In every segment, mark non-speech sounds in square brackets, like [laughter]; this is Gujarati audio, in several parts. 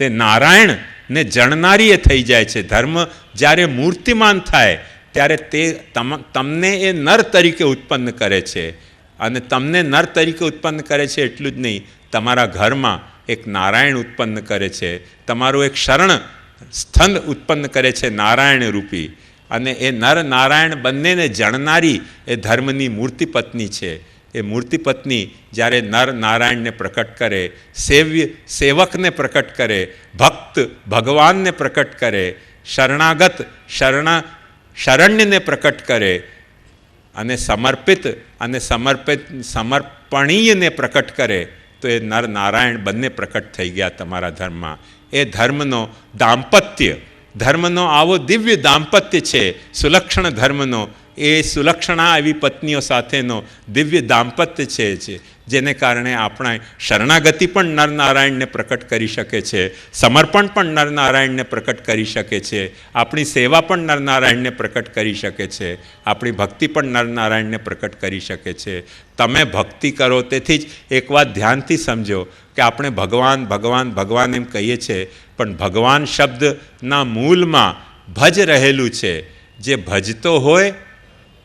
તે નારાયણને જણનારી એ થઈ જાય છે. ધર્મ જ્યારે મૂર્તિમાન થાય, ત્યારે તે તમ, તમને એ નર તરીકે ઉત્પન્ન કરે છે. અને તમને નર તરીકે ઉત્પન્ન કરે છે એટલું જ નહીં, તમારા ઘરમાં એક નારાયણ ઉત્પન્ન કરે છે. તમારું એક શરણ સ્થન ઉત્પન્ન કરે છે નારાયણ રૂપી. અને એ નર નારાયણ બંનેને જણનારી એ ધર્મની મૂર્તિ પત્ની છે. એ મૂર્તિપત્ની જ્યારે નર નારાયણને પ્રકટ કરે, સેવ્ય, સેવકને પ્રકટ કરે, ભક્ત ભગવાનને પ્રકટ કરે, શરણાગત શરણ, શરણ્યને પ્રકટ કરે અને સમર્પિત અને સમર્પિત, સમર્પણીયને પ્રકટ કરે, તો એ નર નારાયણ બંને પ્રકટ થઈ ગયા તમારા ધર્મમાં. એ ધર્મનો દાંપત્ય ધર્મનો આવો દિવ્ય દાંપત્ય છે, સુલક્ષણ ધર્મનો, એ સુલક્ષણા એવી પત્નીઓ સાથેનો દિવ્ય દાંપત્ય છે છે જેને કારણે આપણે શરણાગતિ પણ નરનારાયણને પ્રકટ કરી શકે છે, સમર્પણ પણ નરનારાયણને પ્રકટ કરી શકે છે, આપણી સેવા પણ નરનારાયણને પ્રકટ કરી શકે છે, આપણી ભક્તિ પણ નરનારાયણને પ્રકટ કરી શકે છે. તમે ભક્તિ કરો, તેથી જ એક વાત ધ્યાનથી સમજો કે આપણે ભગવાન ભગવાન ભગવાન એમ કહીએ છીએ પણ ભગવાન શબ્દના મૂળમાં ભજ રહેલું છે. જે ભજતો હોય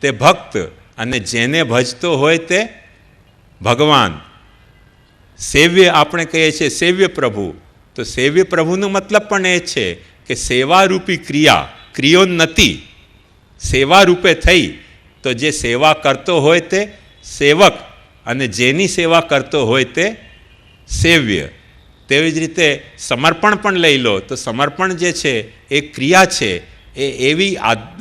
તે ભક્ત અને જેને ભજતો હોય તે ભગવાન. સેવ્ય આપણે કહીએ છીએ સેવ્ય પ્રભુ. તો સેવ્ય પ્રભુનો મતલબ પણ એ છે કે સેવારૂપી ક્રિયા, ક્રિયોન્નતિ સેવા રૂપે થઈ. તો જે સેવા કરતો હોય તે સેવક અને જેની સેવા કરતો હોય તે સેવ્ય. તેવી જ રીતે સમર્પણ પણ લઈ લો. તો સમર્પણ જે છે, એ ક્રિયા છે. એ એવી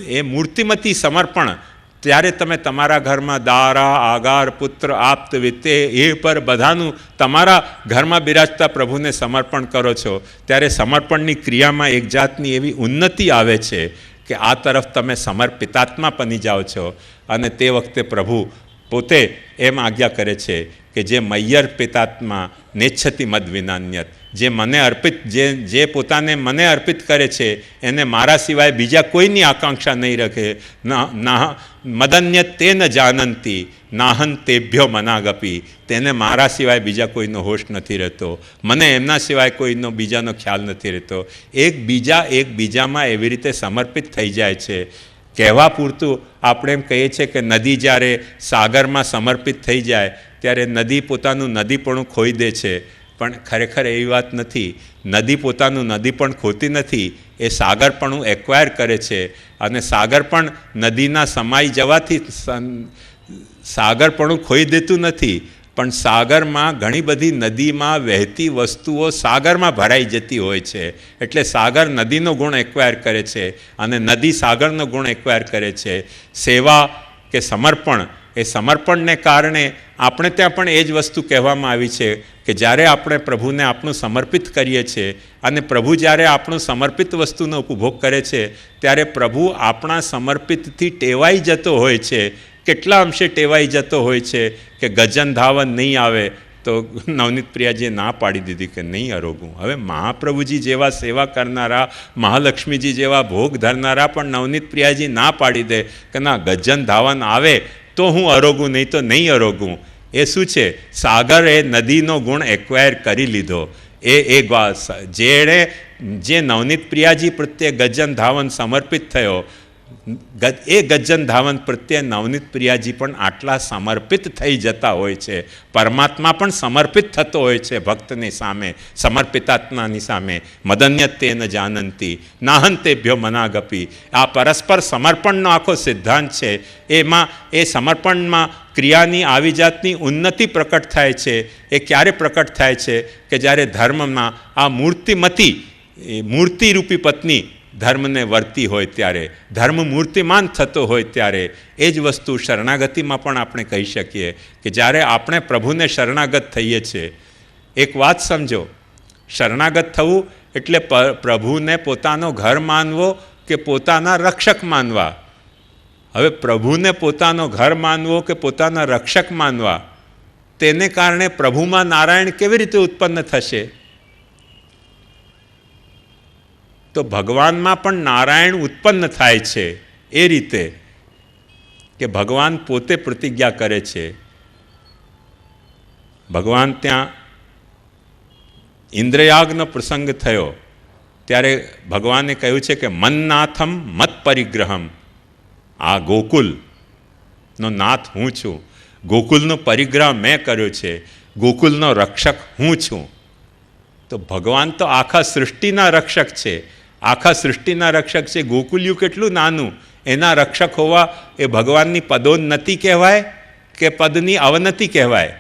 એ મૂર્તિમતી સમર્પણ. ત્યારે તમે તમારા ઘરમાં દારા, આગાર, પુત્ર, આપ્ત વિતે એ પર બધાનું તમારા ઘરમાં બિરાજતા પ્રભુને સમર્પણ કરો છો. ત્યારે સમર્પણની ક્રિયામાં એક જાતની એવી ઉન્નતિ આવે છે કે આ તરફ તમે સમર્પિતાત્મા બની જાઓ છો. અને તે વખતે પ્રભુ પોતે એમ આજ્ઞા કરે છે કે જે મૈયર પિતાત્મા નેચ્છતી મદ વિનાન્યત જે મને અર્પિત, જે જે પોતાને મને અર્પિત કરે છે, એને મારા સિવાય બીજા કોઈની આકાંક્ષા નહીં રાખે. ના મદન્ય તે ન જાનંતી, નાહન તેભ્યો મનાગપી. તેને મારા સિવાય બીજા કોઈનો હોશ નથી રહેતો. મને એમના સિવાય કોઈનો બીજાનો ખ્યાલ નથી રહેતો. એક બીજા, એક બીજામાં એવી રીતે સમર્પિત થઈ જાય છે. કહેવા પૂરતું આપણે એમ કહીએ છીએ કે નદી જ્યારે સાગરમાં સમર્પિત થઈ જાય ત્યારે નદી પોતાનું નદીપણું ખોઈ દે છે. પણ ખરેખર એવી વાત નથી. નદી પોતાનું નદી પણ ખોતી નથી. એ સાગર પણ એક્વાયર કરે છે. અને સાગર પણ નદીના સમાઈ જવાથી સાગરપણું ખોઈ દેતું નથી. પણ સાગરમાં ઘણી બધી નદીમાં વહેતી વસ્તુઓ સાગરમાં ભરાઈ જતી હોય છે. એટલે સાગર નદીનો ગુણ એક્વાયર કરે છે અને નદી સાગરનો ગુણ એક્વાયર કરે છે. સેવા કે સમર્પણ એ સમર્પણને કારણે આપણે ત્યાં પણ એ જ વસ્તુ કહેવામાં આવી છે કે જ્યારે આપણે પ્રભુને આપણું સમર્પિત કરીએ છીએ અને પ્રભુ જ્યારે આપણું સમર્પિત વસ્તુનો ઉપભોગ કરે છે, ત્યારે પ્રભુ આપણા સમર્પિતથી ટેવાઈ જતો હોય છે. કેટલા અંશે ટેવાઈ જતો હોય છે કે ગજન ધાવન નહીં આવે તો નવનીત પ્રિયાજીએ ના પાડી દીધી કે નહીં અરોગું. હવે મહાપ્રભુજી જેવા સેવા કરનારા, મહાલક્ષ્મીજી જેવા ભોગ ધરનારા પણ નવનીત પ્રિયાજી ના પાડી દે કે ના, ગજન ધાવન આવે તો હું અરોગું, નહીં તો નહીં અરોગું. એ શું છે? સાગરે નદીનો ગુણ એક્વાયર કરી લીધો. એ એક જેણે, જે નવનીત પ્રિયાજી પ્રત્યે ગજન ધાવન સમર્પિત થયો એ ગજ્જન ધાવન પ્રત્યે નવનીત પ્રિયાજી પણ આટલા સમર્પિત થઈ જતા હોય છે. પરમાત્મા પણ સમર્પિત થતો હોય છે ભક્તની સામે, સમર્પિતાત્માની સામે. મદન્ય તેન જાનંતી, નાહંતેભ્યો મનાગપી. આ પરસ્પર સમર્પણનો આખો સિદ્ધાંત છે. એમાં, એ સમર્પણમાં ક્રિયાની આવી જાતની ઉન્નતિ પ્રકટ થાય છે. એ ક્યારે પ્રકટ થાય છે? કે જ્યારે ધર્મમાં આ મૂર્તિમતી મૂર્તિરૂપી પત્ની ધર્મને વર્તી હોય ત્યારે, ધર્મ મૂર્તિમાન થતો હોય ત્યારે, એ જ વસ્તુ શરણાગતિમાં પણ આપણે કહી શકીએ કે જ્યારે આપણે પ્રભુને શરણાગત થઈએ છીએ એક વાત સમજો, શરણાગત થવું એટલે પ્રભુને પોતાનો ઘર માનવો કે પોતાના રક્ષક માનવા? હવે પ્રભુને પોતાનો ઘર માનવો કે પોતાના રક્ષક માનવા? તેને કારણે પ્રભુમાં નારાયણ કેવી રીતે ઉત્પન્ન થશે? તો ભગવાનમાં પણ નારાયણ ઉત્પન્ન થાય છે એ રીતે કે ભગવાન પોતે પ્રતિજ્ઞા કરે છે. ભગવાન ત્યાં ઇન્દ્રયાગનો પ્રસંગ થયો. ત્યારે ભગવાને કહ્યું છે કે મનનાથમ મત પરિગ્રહમ આ ગોકુલનો નાથ હું છું. ગોકુલનો પરિગ્રહ મેં કર્યો છે. ગોકુલનો રક્ષક હું છું. તો ભગવાન તો આખા સૃષ્ટિના રક્ષક છે. આખા સૃષ્ટિના રક્ષક છે. ગોકુલ્યું કેટલું નાનું. એના રક્ષક હોવા એ ભગવાનની પદોન્નતિ કહેવાય કે પદની અવનતિ કહેવાય?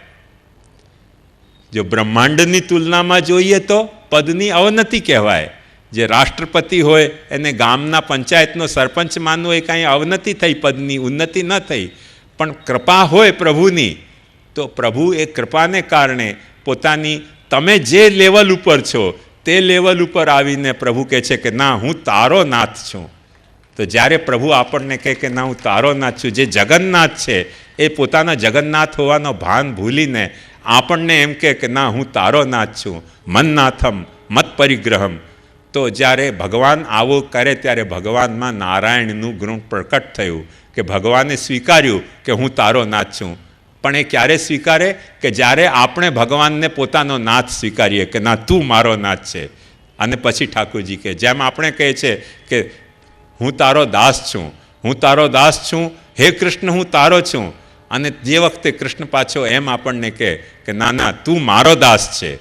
જો બ્રહ્માંડની તુલનામાં જોઈએ તો પદની અવનતિ કહેવાય. જે રાષ્ટ્રપતિ હોય એને ગામના પંચાયતનો સરપંચ માનવો એ કાંઈ અવનતિ થઈ, પદની ઉન્નતિ ન થઈ. પણ કૃપા હોય પ્રભુની, તો પ્રભુ એ કૃપાને કારણે પોતાની તમે જે લેવલ ઉપર છો તે લેવલ ઉપર આવીને પ્રભુ કહે છે કે, ના, હું તારો નાથ છું. તો જ્યારે પ્રભુ આપણને કહે કે, ના, હું તારો નાથ છું, જે જગન્નાથ છે, એ પોતાના જગન્નાથ હોવાનો ભાન ભૂલીને આપણને એમ કહે કે, ના, હું તારો નાથ છું, મનનાથમ મત પરિગ્રહમ તો જ્યારે ભગવાન આવો કરે, ત્યારે ભગવાનમાં નારાયણનું ગુણ પ્રકટ થયું કે ભગવાને સ્વીકાર્યું કે, હું તારો નાથ છું. પણ એ ક્યારે સ્વીકારે? કે જ્યારે આપણે ભગવાનને પોતાનો નાથ સ્વીકારીએ કે ના, તું મારો નાથ છે. અને પછી ઠાકોરજી કે જેમ આપણે કહે છે કે હું તારો દાસ છું, હું તારો દાસ છું, હે કૃષ્ણ, હું તારો છું. અને જે વખતે કૃષ્ણ પાછો એમ આપણને કહે કે, ના ના, તું મારો દાસ છે.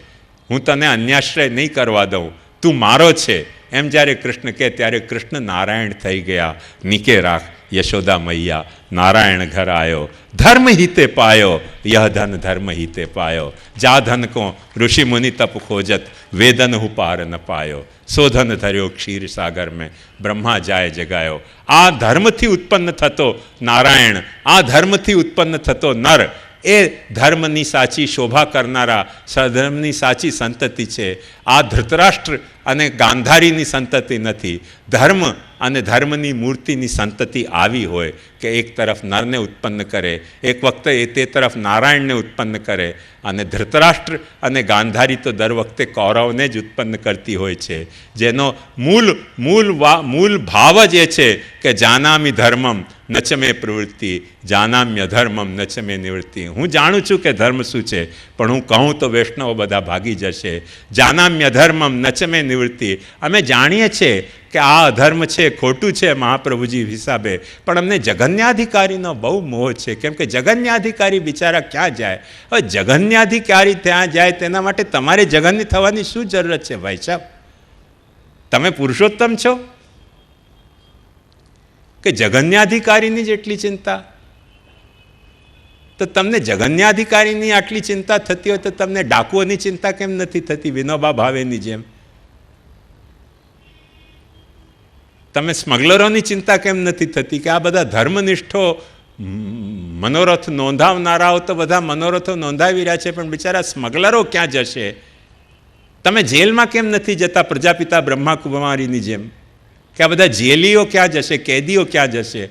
હું તને અન્યાશ્રય નહીં કરવા દઉં. તું મારો છે. એમ જ્યારે કૃષ્ણ કહે, ત્યારે કૃષ્ણ નારાયણ થઈ ગયા. નીકે રાખ. યશોદા મૈયા, નારાયણ ઘર આયો, ધર્મ હિતે પાયો, યહ ધન ધર્મ હિતે પાયો. જા ધન કો ઋષિ મુનિ તપ ખોજત, વેદન હું પાર ન પાયો. સોધન ધર્યો ક્ષીર સાગર મેં, બ્રહ્મા જાય જગાયો. આ ધર્મથી ઉત્પન્ન થતો નારાયણ, આ ધર્મથી ઉત્પન્ન થતો નર એ ધર્મની સાચી શોભા કરનારા સધર્મની સાચી સંતતિ છે. આ ધૃતરાષ્ટ્ર અને ગાંધારીની સંતતિ નથી. ધર્મ અને ધર્મની મૂર્તિની સંતતિ આવી હોય કે એક તરફ નરને ઉત્પન્ન કરે, એક વખતે એ તે તરફ નારાયણને ઉત્પન્ન કરે અને ધૃતરાષ્ટ્ર અને ગાંધારી તો દર વખતે કૌરવને જ ઉત્પન્ન કરતી હોય છે. જેનો મૂળ મૂળ વા મૂળ ભાવ જ એ છે કે જાનામી ધર્મમ નચ મે પ્રવૃત્તિ, જાનામ્ય ધર્મમ નચ મે નિવૃત્તિ. હું જાણું છું કે ધર્મ શું છે, પણ હું કહું તો વૈષ્ણવો બધા ભાગી જશે. જાનામ્ય ધર્મમ નચ મે નિવૃત્તિ. અમે જાણીએ છીએ કે આ અધર્મ છે, ખોટું છે મહાપ્રભુજી હિસાબે. પણ અમને જગન્યાધિકારીનો બહુ મોહ છે. કેમ કે જગન્યાધિકારી બિચારા ક્યાં જાય? હવે જગન્યાધિકારી ત્યાં જાય તેના માટે તમારે જગન્ય થવાની શું જરૂરત છે ભાઈ સાહેબ તમે પુરુષોત્તમ છો? કે જગન્યાધિકારીની જેટલી ચિંતા? તો તમને જગન્યાધિકારીની આટલી ચિંતા થતી હોય તો તમને ડાકુઓની ચિંતા કેમ નથી થતી? વિનોબા ભાવેની જેમ. તમે સ્મગલરોની ચિંતા કેમ નથી થતી કે આ બધા ધર્મનિષ્ઠો મનોરથ નોંધાવનારાઓ તો બધા મનોરથો નોંધાવી રહ્યા છે, પણ બિચારા સ્મગલરો ક્યાં જશે? તમે જેલમાં કેમ નથી જતા પ્રજાપિતા બ્રહ્માકુમારીની જેમ? કે આ બધા જેલીઓ ક્યાં જશે, કેદીઓ ક્યાં જશે?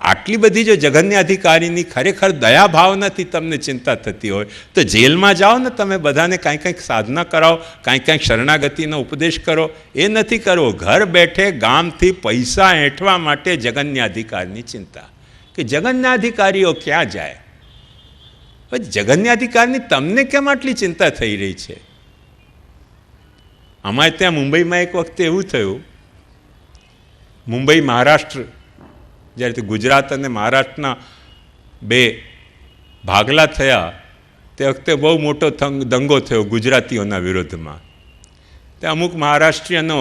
આટલી બધી જો જગન્ય અધિકારીની ખરેખર દયા ભાવનાથી તમને ચિંતા થતી હોય, તો જેલમાં જાઓ ને તમે બધાને કાંઈ કંઈક સાધના કરાવો કાંઈક કાંઈક શરણાગતિનો ઉપદેશ કરો. એ નથી કરવો. ઘર બેઠે ગામથી પૈસા એંઠવા માટે જગન્યાધિકારની ચિંતા. કે જગન્યાધિકારીઓ ક્યાં જાય? જગન્યાધિકારની તમને કેમ આટલી ચિંતા થઈ રહી છે? અમારે ત્યાં મુંબઈમાં એક વખતે એવું થયું મુંબઈ, મહારાષ્ટ્ર, જ્યારે ગુજરાત અને મહારાષ્ટ્રના બે ભાગલા થયા, તે વખતે બહુ મોટો દંગો થયો ગુજરાતીઓના વિરોધમાં તે અમુક મહારાષ્ટ્રીયનો,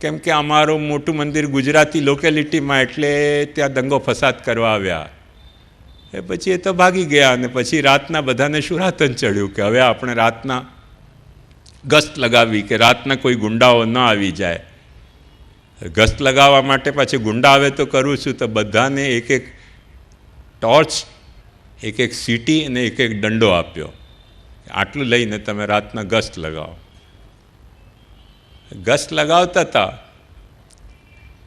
કેમ કે અમારું મોટું મંદિર ગુજરાતી લોકેલિટીમાં એટલે ત્યાં દંગો ફસાદ કરવા આવ્યા. એ પછી એ તો ભાગી ગયા અને પછી રાતના બધાને શુરાતન ચડ્યું કે હવે આપણે રાતના ગસ્ત લગાવી કે રાતના કોઈ ગુંડાઓ ન આવી જાય. ગસ્ત લગાવવા માટે પાછી ગુંડા આવે તો કરું છું, તો બધાને એક એક ટોર્ચ, એક એક સીટી અને એક એક દંડો આપ્યો. આટલું લઈને તમે રાતના ગસ્ત લગાવો. ગસ્ત લગાવતા હતા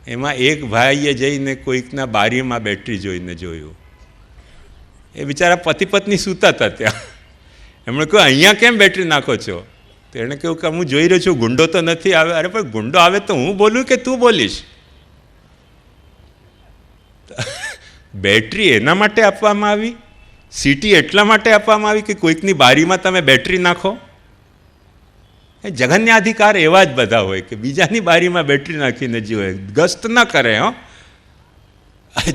એમાં એક ભાઈએ જઈને કોઈકના બારીમાં બેટરી જોઈને જોયું. એ બિચારા પતિ પત્ની સૂતા હતા ત્યાં. એમણે કહ્યું, અહીંયા કેમ બેટરી નાખો છો? તો એણે કહ્યું કે હું જોઈ રહ્યો છું, ગુંડો તો નથી આવે. અરે, પણ ગુંડો આવે તો હું બોલું કે તું બોલીશ? [laughs] બેટરી એના માટે આપવામાં આવી? સિટી એટલા માટે આપવામાં આવી કે કોઈકની બારીમાં તમે બેટરી નાખો? એ જઘન્યાધિકાર એવા જ બધા હોય કે બીજાની બારીમાં બેટરી નાખીને જીવે ગસ્ત ન કરે, હો.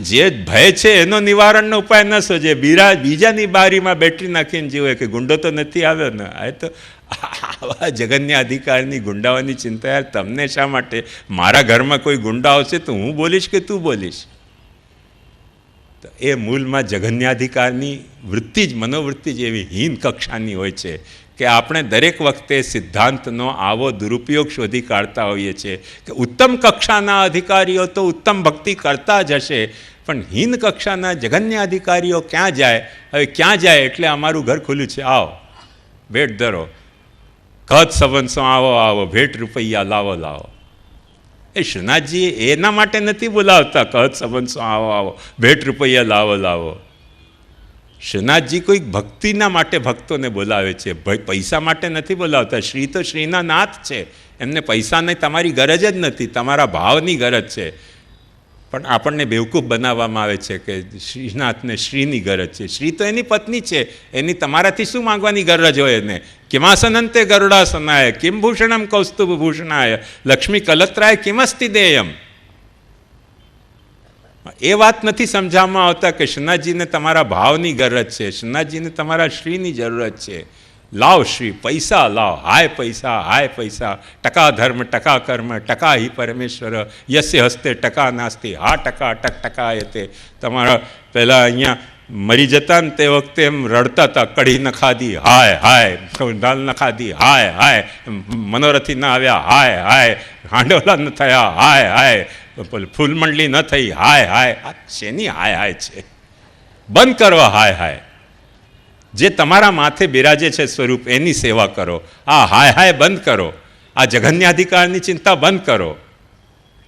જે ભય છે એનો નિવારણનો ઉપાય ન સોજે બીરા બીજાની બારીમાં બેટરી નાખીને જીવે કે ગુંડો તો નથી આવ્યો ને, આ તો આવા જગન્ય અધિકારની ગુંડાઓની ચિંતા યાર, તમને શા માટે? મારા ઘરમાં કોઈ ગુંડા આવશે તો હું બોલીશ કે તું બોલીશ? તો એ મૂળમાં જગન્યાધિકારની વૃત્તિ જ, મનોવૃત્તિ જ એવી હીન કક્ષાની હોય છે કે આપણે દરેક વખતે સિદ્ધાંતનો આવો દુરુપયોગ શોધી કાઢતા હોઈએ છીએ કે ઉત્તમ કક્ષાના અધિકારીઓ તો ઉત્તમ ભક્તિ કરતા જ હશે, પણ હીન કક્ષાના જગન્ય અધિકારીઓ ક્યાં જાય? હવે ક્યાં જાય એટલે અમારું ઘર ખુલ્લું છે. આવો, ભેટ ધરો. કદ સંબંધો આવો આવો, ભેટ રૂપિયા લાવો લાવો. એ શ્રીનાથજી એના માટે નથી બોલાવતા કહત સંબંધો આવો આવો, ભેટ રૂપિયા લાવો લાવો. શ્રીનાથજી કોઈક ભક્તિના માટે ભક્તોને બોલાવે છે. ભાઈ પૈસા માટે નથી બોલાવતા. શ્રી તો શ્રીના નાથ છે. એમને પૈસાની તમારી ગરજ જ નથી. તમારા ભાવની ગરજ છે. પણ આપણને બેવકૂફ બનાવવામાં આવે છે કે શ્રીનાથને શ્રીની ગરજ છે. શ્રી તો એની પત્ની છે. એની તમારાથી શું માંગવાની ગરજ હોય એને? કિમાસનંતે ગરુડાસનાય કિમ ભૂષણમ કૌસ્તુભ ભૂષણાય? લક્ષ્મી કલત્રાય કિમસ્તિ દેયમ? એ વાત નથી સમજાવવામાં આવતા કે શ્રીનાથજીને તમારા ભાવની ગરજ છે. શ્રીનાથજીને તમારા શ્રીની જરૂરત છે. લાવ શ્રી પૈસા, લાવ. હાય પૈસા હાય પૈસા. ટકા ધર્મ, ટકા કર્મ, ટકા હિ પરમેશ્વર. યસ્ય હસ્તે ટકા નાસ્તી. હા, ટકા, ટક, ટકા તે. તમારા પહેલાં અહીંયા મરી જતા ને તે વખતે એમ રડતા હતા, કઢી ન ખાધી. હાય હાય. દાલ ન ખાધી. હાય હાય. મનોરથી ન આવ્યા. હાય હાય. હાંડોલા ન થયા. હાય હાય. ફૂલમંડલી ન થઈ. હાય હાય. આ શેની હાય હાય છે? બંધ કરવા હાય હાય. જે તમારા માથે બિરાજે છે સ્વરૂપ, એની સેવા કરો. આ હાય હાય બંધ કરો. આ જઘન્યાધિકારની ચિંતા બંધ કરો.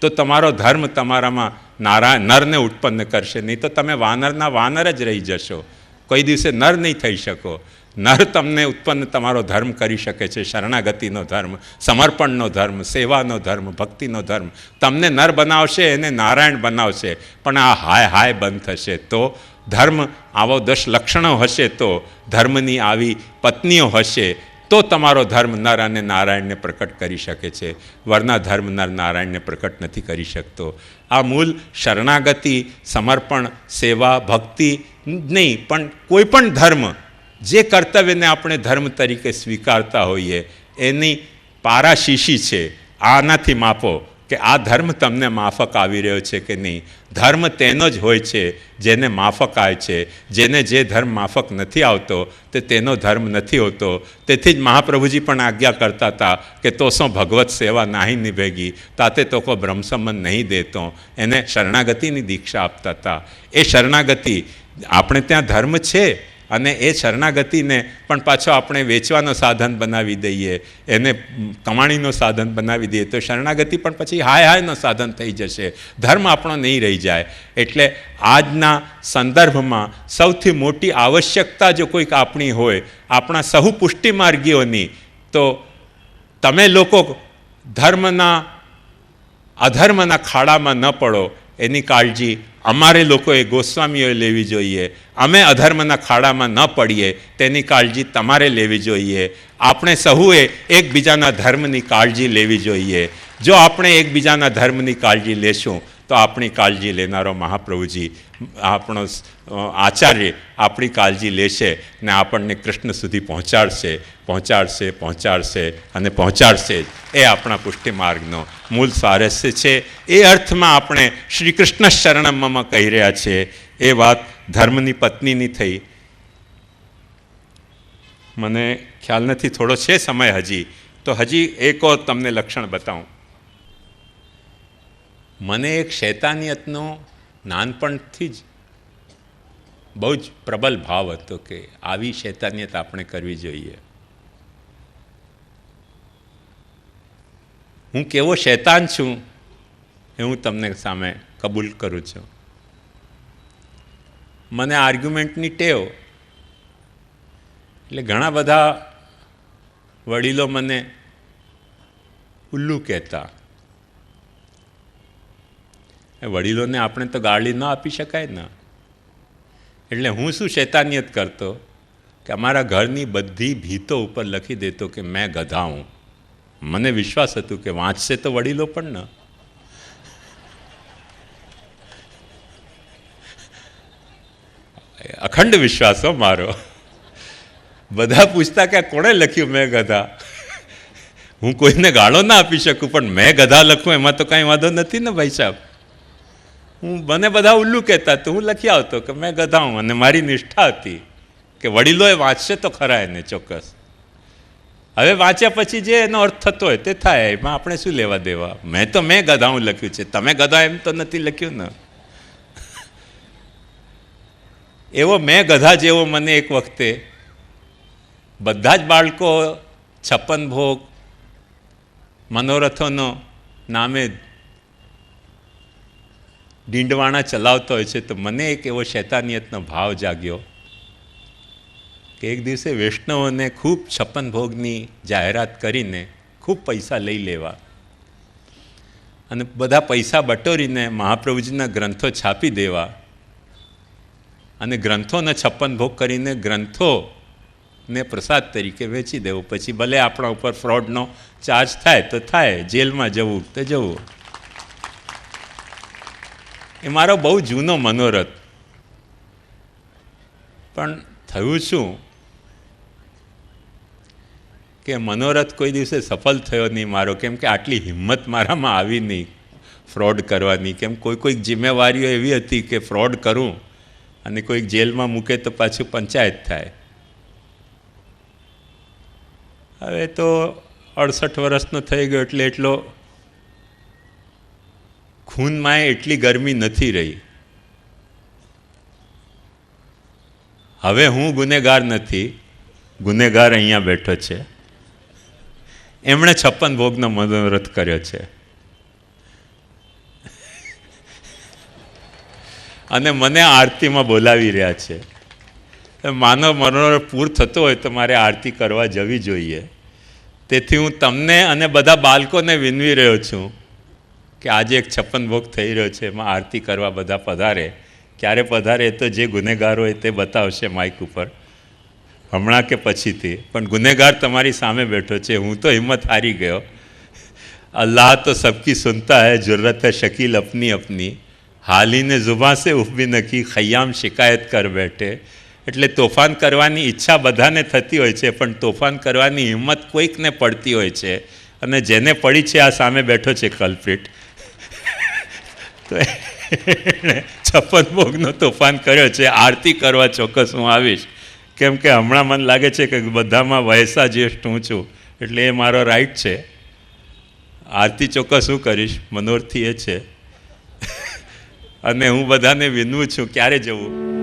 તો તમારો ધર્મ તમારામાં નારાયણ નરને ઉત્પન્ન કરશે. નહીં તો તમે વાનરના વાનર જ રહી જશો. કોઈ દિવસે નર નહીં થઈ શકો. નર તમને ઉત્પન્ન તમારો ધર્મ કરી શકે છે. શરણાગતિનો ધર્મ, સમર્પણનો ધર્મ, સેવાનો ધર્મ, ભક્તિનો ધર્મ. તમને નર બનાવશે, એને નારાયણ બનાવશે. પણ આ હાય હાય બંધ થશે. તો ધર્મ આવો દસ લક્ષણો હશે તો ધર્મની આવી પત્નીઓ હશે તો તમારો ધર્મ નર અને નારાયણને પ્રકટ કરી શકે છે. વરના ધર્મ નર નારાયણને પ્રકટ નથી કરી શકતો. આ મૂળ શરણાગતિ, સમર્પણ, સેવા, ભક્તિ નહીં, પણ કોઈ પણ ધર્મ, જે કર્તવ્યને આપણે ધર્મ તરીકે સ્વીકારતા હોઈએ, એની પારાશીશી છે. આનાથી માપો. કે આ ધર્મ તમને માફક આવી રહ્યો છે કે નહીં? ધર્મ તેનો જ હોય છે, જેને માફક આવે છે. જેને જે ધર્મ માફક નથી આવતો, તે તેનો ધર્મ નથી હોતો. તેથી જ મહાપ્રભુજી પણ આજ્ઞા કરતા હતા કે તો શું ભગવત સેવા નહીં નિભેગી? તાતે તો કો બ્રહ્મસંબંધ નહીં દેતો. એને શરણાગતિની દીક્ષા આપતા હતા. એ શરણાગતિ, આપણે ત્યાં ધર્મ છે? અને એ શરણાગતિને પણ પાછો આપણે વેચવાનો સાધન બનાવી દઈએ, એને કમાણીનો સાધન બનાવી દઈએ, તો શરણાગતિ પણ પછી હાય હાયનો સાધન થઈ જશે. ધર્મ આપણો નહીં રહી જાય. એટલે આજના સંદર્ભમાં સૌથી મોટી આવશ્યકતા જો કોઈક આપણી હોય, આપણા સહુ પુષ્ટિ માર્ગીઓની તો તમે લોકો ધર્મના, અધર્મના ખાડામાં ન પડો, એની કાળજી અમારે લોકોએ ગોસ્વામીઓએ લેવી જોઈએ. અમે અધર્મના ખાડામાં ન પડીએ. તેની કાળજી તમારે લેવી જોઈએ. આપણે સહુએ એકબીજાના ધર્મની કાળજી લેવી જોઈએ. જો આપણે એકબીજાના ધર્મની કાળજી લેશું, તો આપણી કાળજી લેનારો મહાપ્રભુજી આપણો આચાર્ય આપણી કાળજી લેશે ને આપણને કૃષ્ણ સુધી પહોંચાડશે પહોંચાડશે પહોંચાડશે અને પહોંચાડશે એ આપણા પુષ્ટિ માર્ગનો મૂળ સ્વારસ્ય છે. એ અર્થમાં આપણે શ્રી કૃષ્ણ શરણમમાં કહી રહ્યા છીએ એ વાત ધર્મની પત્નીની થઈ. મને ખ્યાલ નથી, થોડો છે સમય હજી. તો હજી એક તમને લક્ષણ બતાવું. મને એક શૈતાનિયતનો નાનપણથી જ બહુ જ પ્રબલ ભાવ હતો કે આવી શૈતાનિયત આપણે કરવી જોઈએ. હું કેવો શૈતાન છું એ હું તમને સામે કબૂલ કરું છું. મને આર્ગ્યુમેન્ટની ટેવ, એટલે ઘણા બધા વડીલો મને ઉલ્લુ કહેતા વડીલોને આપણે તો ગાળી ન આપી શકાય ને. એટલે હું શું શૈતાનિયત કરતો? કે અમારા ઘરની બધી ભીતો ઉપર લખી દેતો કે મેં ગધા હું મને વિશ્વાસ હતું કે વાંચશે તો વડીલો પણ ન. અખંડ વિશ્વાસ હો મારો. બધા પૂછતા કે કોણે લખ્યું મેં ગધા? હું કોઈને ગાળો ના આપી શકું, પણ મેં ગધા લખું, એમાં તો કાંઈ વાંધો નથી ને ભાઈ સાહેબ? હું મને બધા ઉલ્લુ કહેતા તો હું લખી આવતો કે મેં ગધા હું અને મારી નિષ્ઠા હતી કે વડીલોએ વાંચશે તો ખરા એને ચોક્કસ. હવે વાંચ્યા પછી જે એનો અર્થ થતો હોય તે થાય. એમાં આપણે શું લેવા દેવા? મેં તો મેં ગધા હું લખ્યું છે. તમે ગધા એમ તો નથી લખ્યું ને? એવો મેં ગધા જેવો મને એક વખતે બધા જ બાળકો છપ્પન ભોગ મનોરથોનો નામે ડીંડવાણા ચલાવતો હોય છે, તો મને એક એવો શૈતાનિયતનો ભાવ જાગ્યો કે એક દિવસે વૈષ્ણવોને ખૂબ છપ્પન ભોગની જાહેરાત કરીને ખૂબ પૈસા લઈ લેવા અને બધા પૈસા બટોરીને મહાપ્રભુજીના ગ્રંથો છાપી દેવા અને ગ્રંથોને છપ્પન ભોગ કરીને ગ્રંથોને પ્રસાદ તરીકે વેચી દેવું. પછી ભલે આપણા ઉપર ફ્રોડનો ચાર્જ થાય તો થાય, જેલમાં જવું તો જવું. એ મારો બહુ જૂનો મનોરથ. પણ થયું શું? કે મનોરથ કોઈ દિવસે સફળ થયો નહીં મારો. કેમ કે આટલી હિંમત મારામાં આવી નહીં ફ્રોડ કરવાની. કેમ કોઈ કોઈક જિમ્મેવારીઓ એવી હતી કે ફ્રોડ કરું અને કોઈક જેલમાં મૂકે તો પાછું પંચાયત થાય. હવે તો અડસઠ વર્ષનો થઈ ગયો એટલે એટલો ખૂનમાં એટલી ગરમી નથી રહી. હવે હું ગુનેગાર નથી. ગુનેગાર અહીંયા બેઠો છે. એમણે છપ્પન ભોગનો મનોરથ કર્યો છે. અને મને આરતીમાં બોલાવી રહ્યા છે. માનવ મનોરથ પૂર થતો હોય તો મારે આરતી કરવા જવી જોઈએ. તેથી હું તમને અને બધા બાળકોને વિનવી રહ્યો છું. કે આજે એક છપ્પન ભોગ થઈ રહ્યો છે, એમાં આરતી કરવા બધા પધારે. ક્યારે પધારે એ તો જે ગુનેગાર હોય તે બતાવશે માઇક ઉપર. હમણાં કે પછીથી. પણ ગુનેગાર તમારી સામે બેઠો છે, હું તો હિંમત હારી ગયો. અલ્લાહ તો સબકી સુનતા હૈ, જરૂરત હૈ, શકીલ અપની અપની. હાલીને જુબા સે ઉફબી નકી ખૈયામ શિકાયત કર બેઠે. એટલે તોફાન કરવાની ઈચ્છા બધાને થતી હોય છે, પણ તોફાન કરવાની હિંમત કોઈકને પડતી હોય છે. અને જેને પડી છે આ સામે બેઠો છે કલ્પ્રિટ તો છપ્પન ભોગનો તોફાન કર્યો છે. આરતી કરવા ચોક્કસ હું આવીશ. કેમ કે હમણાં મને લાગે છે કે બધામાં વયસા જ્યેષ્ઠ હું છું. એટલે એ મારો રાઈટ છે. આરતી ચોક્કસ હું કરીશ. મનોરથી એ છે. અને હું બધાને વિનવું છું, ક્યારે જવું?